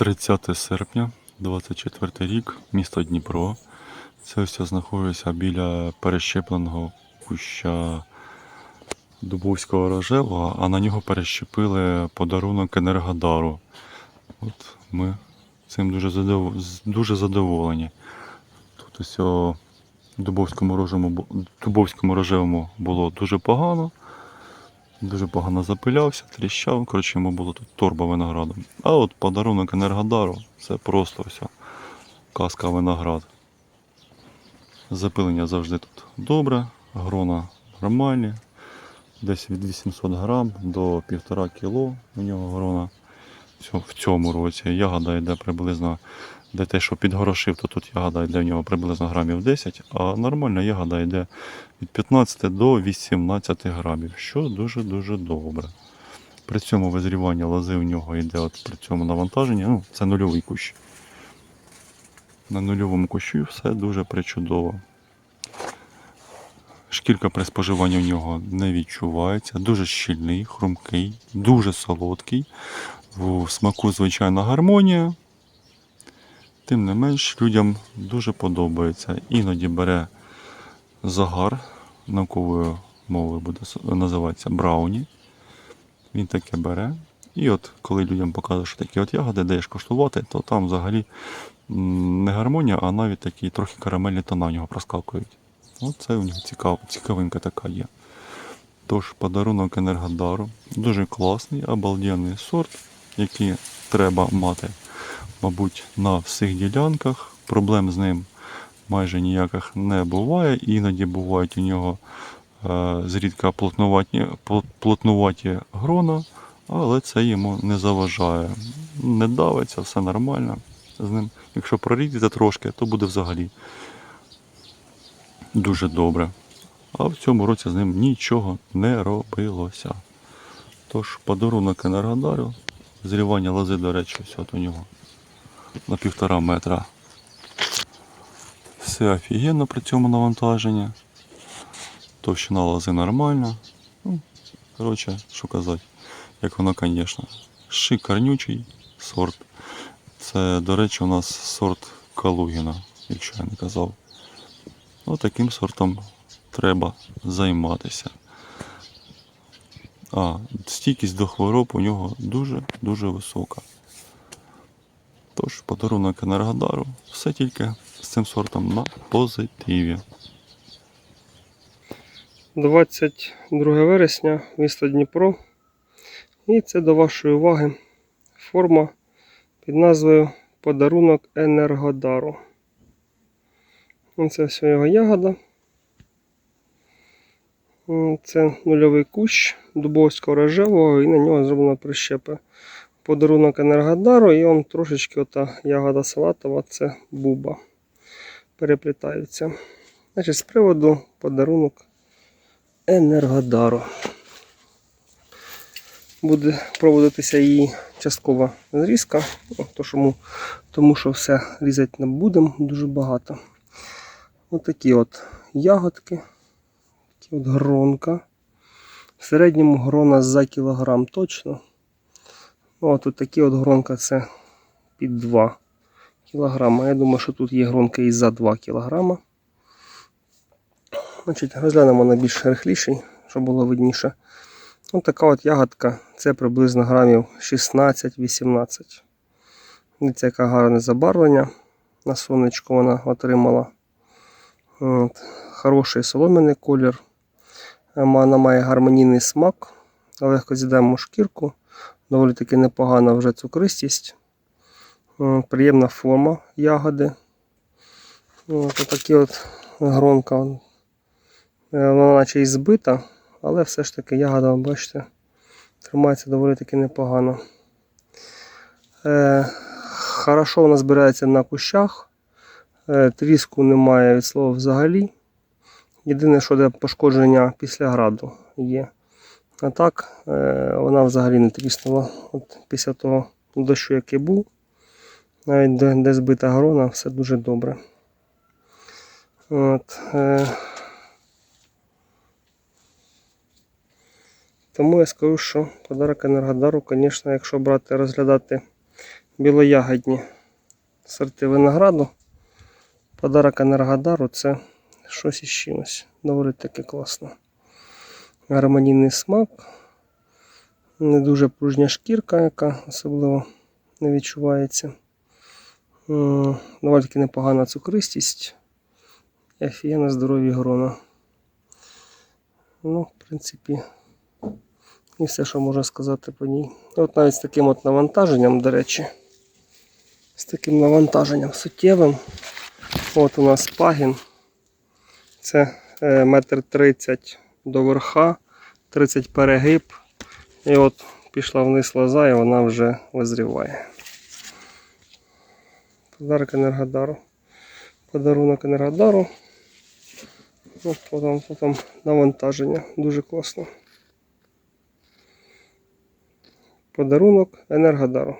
30 серпня, 24 рік, місто Дніпро. Це все знаходиться біля перещепленого куща Дубовського рожевого, а на нього перещепили подарунок Енергодару. От ми цим дуже, задов... дуже задоволені. Тут ось Дубовському рожевому, Дубовському рожевому було дуже погано. Дуже погано запилявся, тріщав. Коротше, йому було тут торба винограду. А от подарунок Енергодару це просто все. Казка виноград. Запилення завжди тут добре, грона нормальні. Десь від 800 грам до 1,5 кг у нього грона. В цьому році ягода йде приблизно, де те, що підгорошив, то тут ягода йде в нього приблизно грамів 10, а нормальна ягода йде від 15 до 18 грамів, що дуже-дуже добре. При цьому визрівання лози у нього йде от при цьому навантаженні, ну, це нульовий кущ. На нульовому кущі все дуже причудово. Шкірка при споживанні в нього не відчувається, дуже щільний, хрумкий, дуже солодкий. В смаку звичайна гармонія. Тим не менш, людям дуже подобається. Іноді бере загар, науковою мовою буде називатися брауні. Він таке бере. І от коли людям показує, що такі от ягоди даєш коштувати, то там взагалі не гармонія, а навіть такі трохи карамельні тона в нього проскакують. От це у нього цікав, цікавинка така є. Тож подарунок Енергодару. Дуже класний, обалденний сорт, який треба мати, мабуть, на всіх ділянках. Проблем з ним майже ніяких не буває. Іноді бувають у нього е, зрідка плотнуваті, плотнуваті грона, але це йому не заважає. Не давиться, все нормально з ним. Якщо прорідіти трошки, то буде взагалі дуже добре. А в цьому році з ним нічого не робилося. Тож подарунок Енергодарю, зрівання лози, до речі, все от у нього на півтора метра. Все офігенно при цьому навантаженні. Товщина лози нормальна. Ну, коротше, що казати, як воно, звісно. Шикарнючий сорт. Це, до речі, у нас сорт Калугіна, якщо я не казав. Ну, таким сортом треба займатися. А, стійкість до хвороб у нього дуже-дуже висока. Тож, подарунок Енергодару, все тільки з цим сортом на позитиві. 22 вересня, місто Дніпро. І це до вашої уваги форма під назвою Подарунок Енергодару. Це все його ягода. Це нульовий кущ дубовського рожевого і на нього зроблено прищепи. Подарунок Енергодару, і он трошечки ота ягода салатова, це буба. Переплітаються. Значить, з приводу подарунок Енергодару. Буде проводитися її часткова зрізка, тому що все різати не будемо дуже багато. Ось такі от ягодки, от гронка. В середньому грона за кілограм точно. Ну, а тут такі от гронка це під 2 кілограма. Я думаю, що тут є гронка і за 2 кілограма. Значить, розглянемо на більш рихліший, щоб було видніше. Ось така от ягодка, це приблизно грамів 16-18. Дивіться, яке гарне забарвлення на сонечку вона отримала. От. Хороший солом'яний колір. Вона має гармонійний смак. Легко з'їдаємо шкірку. Доволі таки непогана вже цукристість. Приємна форма ягоди. От такі от гронка. Е, Вона наче і збита, але все ж таки ягода, бачите, тримається доволі таки непогано. Е, хорошо вона збирається на кущах. Е, тріску немає від слова взагалі. Єдине, що де пошкодження після граду є. А так, е, вона взагалі не тріснула. От після того дощу, який був, навіть де, де збита грона, все дуже добре. От, е, Тому я скажу, що подарок Енергодару, звісно, якщо брати розглядати білоягідні сорти винограду. Подарок Енергодару це щось із чимось. Доволі таки класно. Гармонійний смак. Не дуже пружня шкірка, яка особливо не відчувається. Доволі таки непогана цукристість. І офігенно здорові грона. Ну, в принципі, і все, що можна сказати по ній. От навіть з таким от навантаженням, до речі, з таким навантаженням суттєвим. От у нас пагін. Це е, метр тридцять до верха, 30 перегиб. І от пішла вниз лоза і вона вже визріває. Подарок Енергодару. Подарунок Енергодару. От потім, потім навантаження. Дуже класно. Подарунок Енергодару.